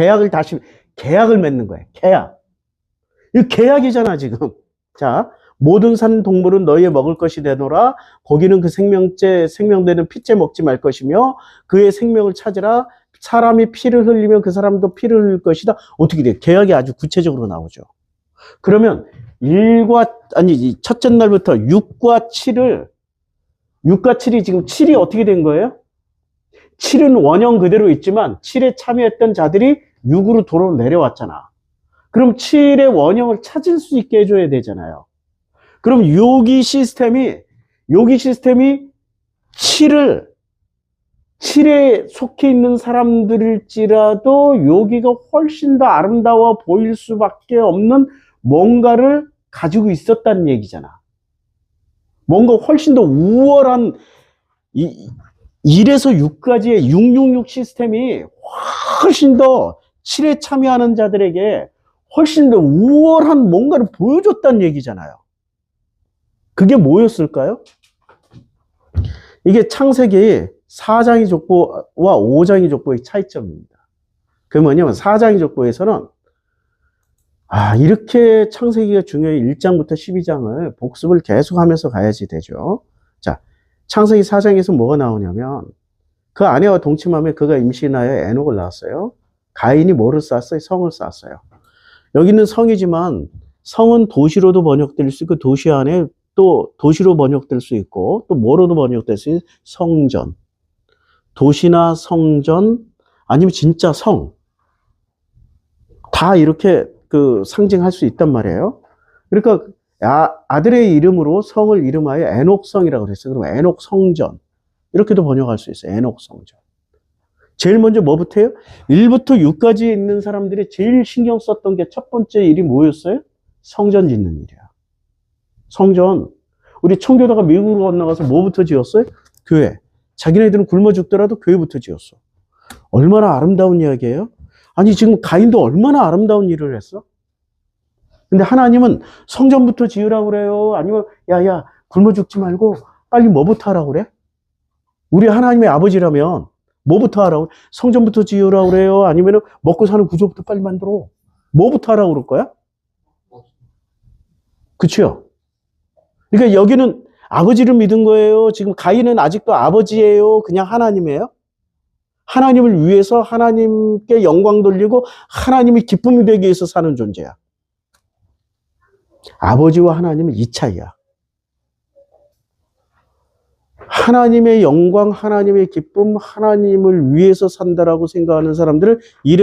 계약을 다시 계약을 맺는 거예요. 계약. 이 계약이잖아 지금. 자, 모든 산 동물은 너희의 먹을 것이 되노라. 거기는 그 생명째 생명되는 피째 먹지 말 것이며 그의 생명을 찾으라. 사람이 피를 흘리면 그 사람도 피를 흘릴 것이다. 어떻게 돼? 계약이 아주 구체적으로 나오죠. 그러면 1과 아니 이 첫째 날부터 6과 7을 6과 7이 지금 7이 어떻게 된 거예요? 7은 원형 그대로 있지만 7에 참여했던 자들이 6으로 도로 내려왔잖아. 그럼 7의 원형을 찾을 수 있게 해줘야 되잖아요. 그럼 여기 시스템이, 여기 시스템이 7을, 7에 속해 있는 사람들일지라도 여기가 훨씬 더 아름다워 보일 수밖에 없는 뭔가를 가지고 있었다는 얘기잖아. 뭔가 훨씬 더 우월한, 이, 1에서 6까지의 666 시스템이 훨씬 더 7에 참여하는 자들에게 훨씬 더 우월한 뭔가를 보여줬다는 얘기잖아요. 그게 뭐였을까요? 이게 창세기 4장의 족보와 5장의 족보의 차이점입니다. 그게 뭐냐면 4장의 족보에서는 아, 이렇게 창세기가 중요해 1장부터 12장을 복습을 계속하면서 가야지 되죠. 자, 창세기 4장에서 뭐가 나오냐면 그 아내와 동침함에 그가 임신하여 에녹을 낳았어요. 가인이 뭐를 쌓았어요? 성을 쌓았어요. 여기는 성이지만 성은 도시로도 번역될 수 있고 도시 안에 또 도시로 번역될 수 있고 또 뭐로도 번역될 수 있는 성전. 도시나 성전 아니면 진짜 성. 다 이렇게 그 상징할 수 있단 말이에요. 그러니까 아, 아들의 이름으로 성을 이름하여 에녹성이라고 그랬어요. 그럼 에녹 성전. 이렇게도 번역할 수 있어요. 에녹 성전. 제일 먼저 뭐부터 해요? 1부터 6까지 있는 사람들이 제일 신경 썼던 게 첫 번째 일이 뭐였어요? 성전 짓는 일이야. 성전. 우리 청교도가 미국으로 건너가서 뭐부터 지었어요? 교회. 자기네들은 굶어 죽더라도 교회부터 지었어. 얼마나 아름다운 이야기예요? 아니, 지금 가인도 얼마나 아름다운 일을 했어? 근데 하나님은 성전부터 지으라고 그래요? 아니면, 야, 야, 굶어 죽지 말고 빨리 뭐부터 하라고 그래? 우리 하나님의 아버지라면 뭐부터 하라고? 성전부터 지으라고 그래요? 아니면 먹고 사는 구조부터 빨리 만들어? 뭐부터 하라고 그럴 거야? 그쵸? 그러니까 여기는 아버지를 믿은 거예요. 지금 가인은 아직도 아버지예요. 그냥 하나님이에요. 하나님을 위해서 하나님께 영광 돌리고 하나님이 기쁨이 되기 위해서 사는 존재야. 아버지와 하나님은 이 차이야. 하나님의 영광, 하나님의 기쁨, 하나님을 위해서 산다라고 생각하는 사람들을 이래